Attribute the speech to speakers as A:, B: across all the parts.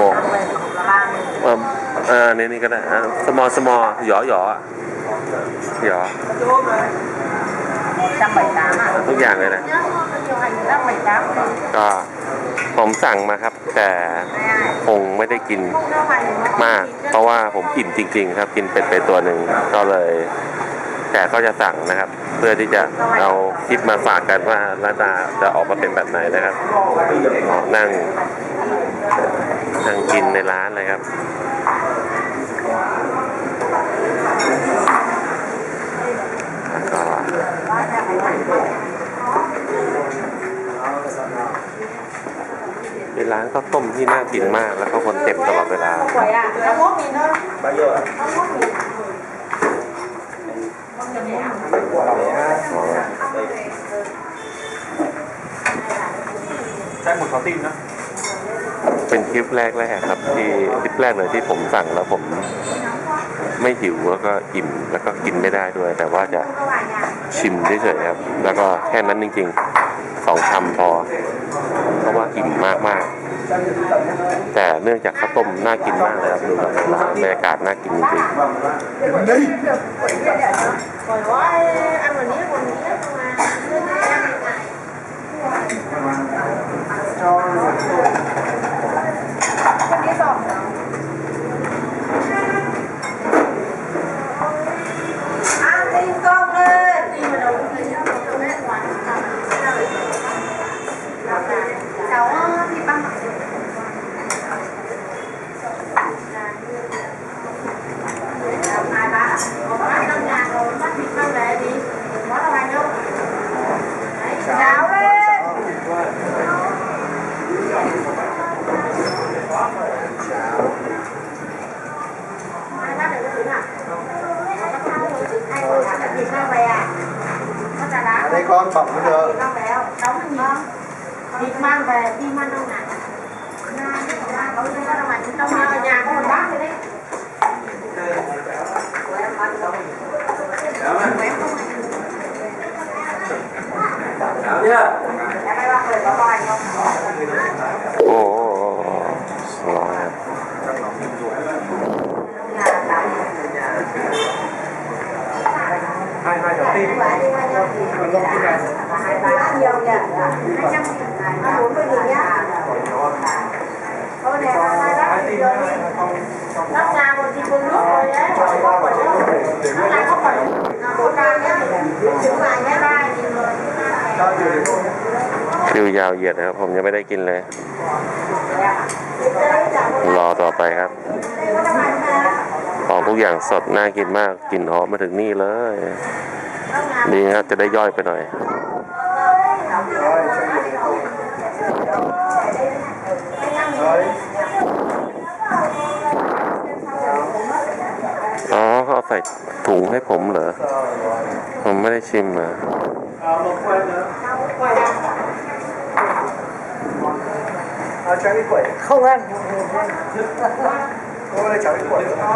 A: โมงเออเออนี่นี่ก็ได้สมอสมอหยอหยออะหยอ
B: trăm bảy tám à
A: ทุกอย่างเลยนะ
B: điều hành trăm bảy tám
A: ก็ผมสั่งมาครับ แต่คงไม่ได้กิน
B: không đâu hành
A: มาก เพราะว่าผมอิ่มจริง ๆ ครับ กินเป็ดไปตัวหนึ่งก็เลย แต่ก็จะสั่งนะครับ เพื่อที่จะเอาคลิปมาฝากกันว่าหน้าตาจะออกมาเป็นแบบไหนนะครับอ๋อนั่ง นั่งกินในร้านเลยครับแล้วก็เป็นร้านข้าวต้มที่น่ากินมากแล้วก็คนเต็มตลอดเวลา
C: ใช้หมดขอติ้งนะ
A: เป็นคลิปแรกแรกครับ ที่คลิปแรกเลยที่ผมสั่งแล้วผมไม่หิวแล้วก็อิ่มแล้วก็กินไม่ได้ด้วย แต่ว่าจะชิมเฉยๆครับ แล้วก็แค่นั้นจริงๆสองคำพอ เพราะว่าอิ่มมากๆ แต่เนื่องจากข้าวต้มน่ากินมากเลยครับดูแบบบรรยากาศน่ากินจริง
B: quẩy Việc mang về đi mang đâu nè trong nhà của mình bác rồi đấy của không? ăn xong Ồ, rồi. Hai hai đầu. Nhiều nha. ถ้าหมุนเป็
C: น
B: อย่างเงี้าน่มด้รับเดีบงาน
A: บนทีคุณรู้เล
C: ยนะเขา
B: เปิดแล้วทงานเขา
C: เปิ
B: ดโครงารเนี้ยถึงมาเนี้ยได้จริงเลย
A: คิวยาวเหยียดนะครับ ผมยังไม่ได้กินเลย รอต่อไปครับ ของทุกอย่างสดน่ากินมากกลิ่นหอมมาถึงนี่เลย ดีครับจะได้ย่อยไปหน่อย อ๋อเขาเอาใส่ ถุงให้ผมเหรอ ผมไม่ได้ชิมเหรอเข้า
C: งั้นก็เลย
B: จับ
C: ไปขวดอ๋
B: อ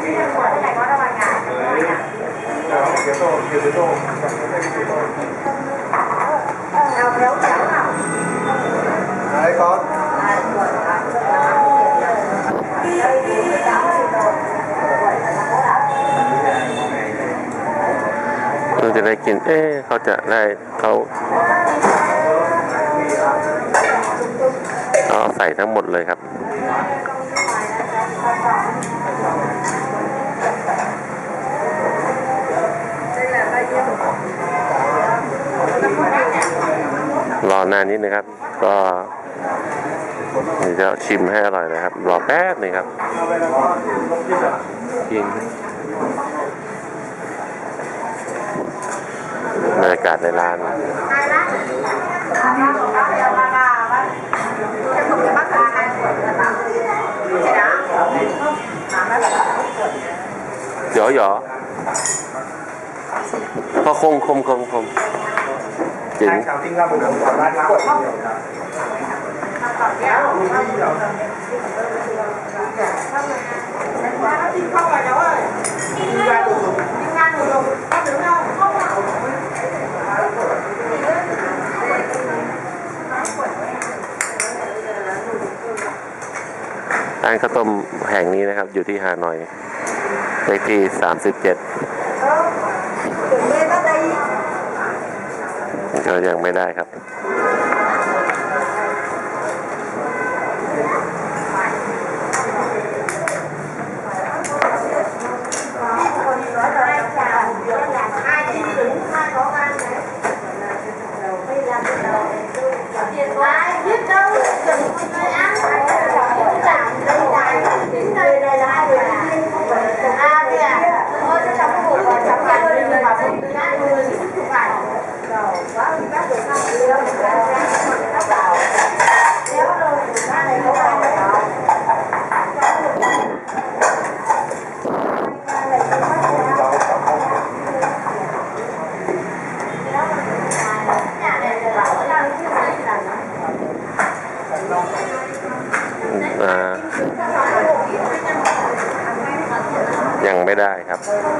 B: ที่เป็นขว
C: ดที่ไหนก็ระวังงา
B: นเอา
C: แล้วจับ
A: เอาไหนก่อน จะได้กิน เอ๊เขาจะได้เขาเอาใส่ทั้งหมดเลยครับ รอนานนิดนะครับ ก็เดี๋ยวจะชิมให้อร่อยนะครับ รอแป๊บหนึงครับกินบรรยากาศในร้านหยอหยอพอคงคมคมคมจริง ร้านข้าวต้มแห่งนี้นะครับ อยู่ที่ฮานอยเลขที่สามสิบเจ็ดก็ยังไม่ได้ครับอ่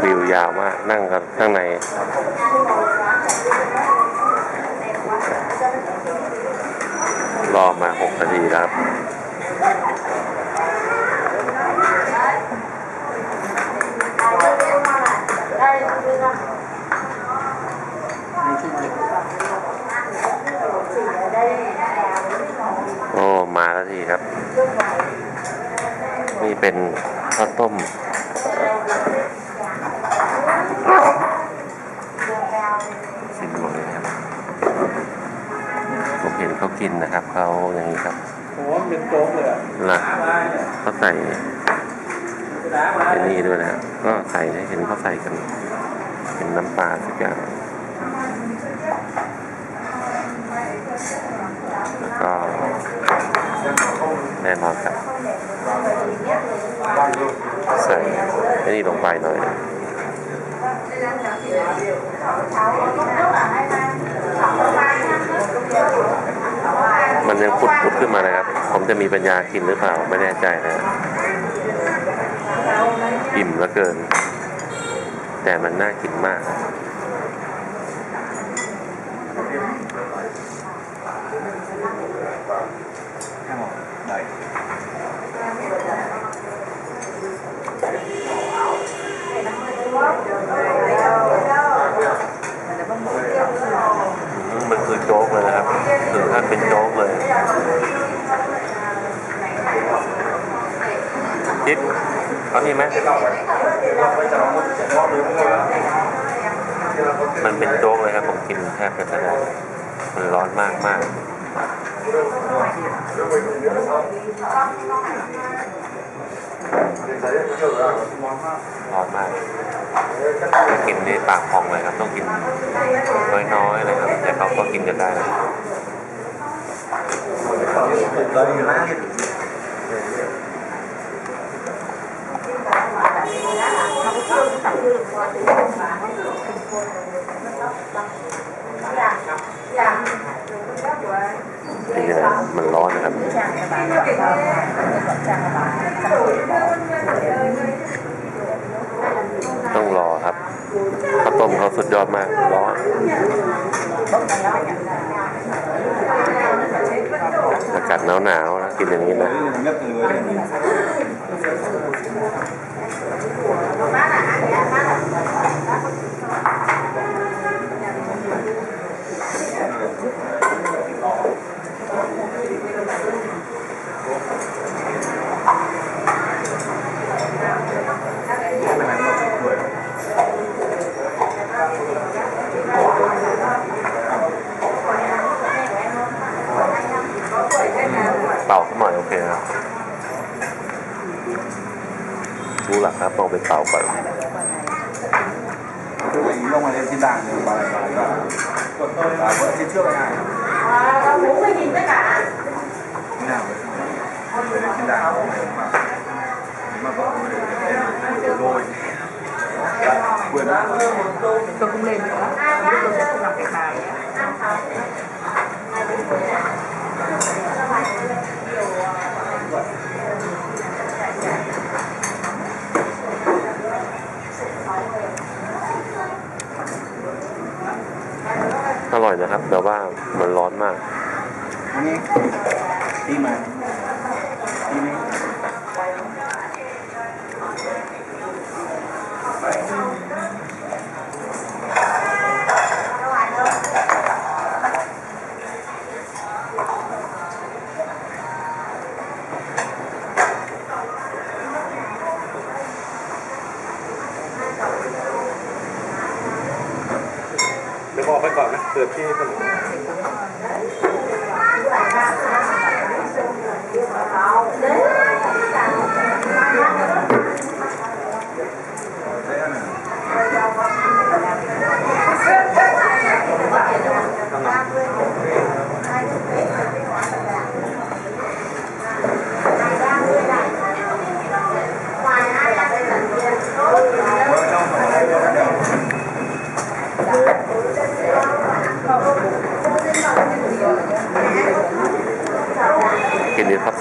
A: วิวยาวมากนั่งกันข้างในรอมา 6 นาทีครับ โอ้ มาแล้วทีครับ นี่เป็นข้าวต้ม ชิมหมดเลยครับผมเห็นเขากินนะครับเขาอย่างนี้ครับ
C: โอ้โหมันเป็นโจ๊กเลยอะ
A: นะเขาใส่ไอ้นี่ด้วยนะครับก็ใส่ให้เห็นเขาใส่กัน เป็นน้ำปลาสักอย่างแล้วก็แน่นอนครับ ใส่ไอ้นี่ลงไปหน่อย มันยังปุดปุดๆขึ้นมาเลยครับ ผม จะมีปัญญากินหรือเปล่าไม่แน่ใจนะ อิ่มเหลือเกิน แต่มันน่ากินมาก
C: ได้
A: อืมมันคือโจ๊กเลยนะครับถึงขั้นเป็นโจ๊กเลยจิ๊บ เอานี่ไหมมันเป็นโจ๊กเลยครับผมกินแทบจะไม่ได้มันร้อนมากมากร้อนมากกินในปากพองเลยครับ ต้องกินน้อยๆเลยครับ แต่เขาก็กินกันได้นะ นี่นะมันร้อนนะครับ ต้องรอครับข้าวต้มเขาสุดยอดมาก ร้อนอากาศหนาวๆนะกินอย่างนี้นะ
C: เงียบเลย
A: เป่าสักหน่อยโอเคครับรู้หลักครับต้องไปเป่าก่อน
C: คืออย่างนี้ลงมาเล่นที่ด่างหรืออะไรอะไรก็กดตาเพื่อที่เชื่อไปง่ายที่ด่างเลยที่ด่างมามาบอกเลยโรยเบื่อนะ
B: tôi cũng lên nữa biết tôi sẽ không làm việc này
A: อร่อย นะครับ แต่ว่ามันร้อนมาก
C: อันนี้ที่มา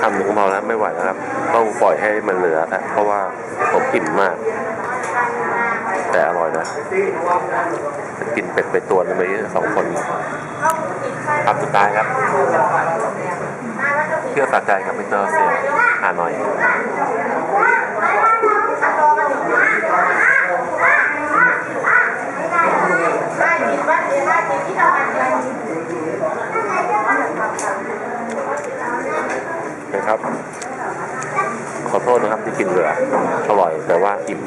A: คำหนึ่งก็พอแล้วไม่ไหวแล้วครับ ต้องปล่อยให้มันเหลือนะเพราะว่าผมอิ่มมาก แต่อร่อยนะกินเป็ดไปตัวนึงไปสองคนคำสุดท้ายครับเพื่อสะใจกับมิเตอร์เซียหาหน่อย นะครับ ขอโทษนะครับที่กินเหลืออร่อยแต่ว่าอิ่ม